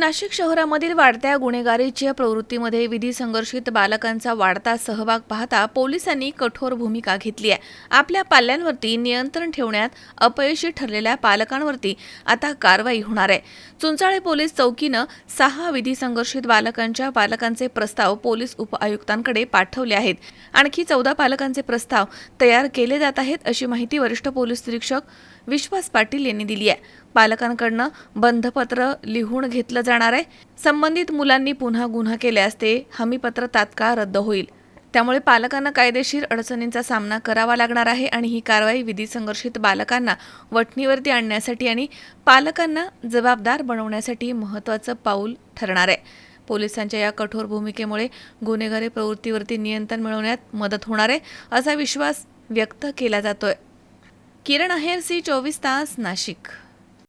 नाशिक शहरामधील वाढत्या गुन्हेगारीच्या प्रवृत्तीमध्ये विधी संघर्षित बालकांचा वाढता सहभाग पाहता पोलिसांनी कठोर भूमिका घेतली आहे. आपल्या पाल्यांवरती नियंत्रण ठेवण्यात अपयशी ठरलेल्या पालकांवरती आता कारवाई होणार आहे. चुंचाळे पोलीस चौकीनं सहा विधी संघर्षित बालकांच्या पालकांचे प्रस्ताव पोलीस उपआयुक्तांकडे पाठवले आहेत. आणखी चौदा पालकांचे प्रस्ताव तयार केले जात आहेत अशी माहिती वरिष्ठ पोलीस निरीक्षक विश्वास पाटील यांनी दिली आहे. पालकांकडनं बंधपत्र लिहून घेतलं जाणार आहे. संबंधित मुलांनी पुन्हा गुन्हा केल्यास ते हमीपत्र तात्काळ रद्द होईल. त्यामुळे पालकांना कायदेशीर अडचणींचा सामना करावा लागणार आहे आणि ही कारवाई विधी संघर्षित बालकांना वठणीवरती आणण्यासाठी आणि पालकांना जबाबदार बनवण्यासाठी महत्त्वाचं पाऊल ठरणार आहे. पोलिसांच्या या कठोर भूमिकेमुळे गुन्हेगारी प्रवृत्तीवरती नियंत्रण मिळवण्यात मदत होणार आहे असा विश्वास व्यक्त केला जातोय. किरण अहेर सी चोवीस तास नाशिक.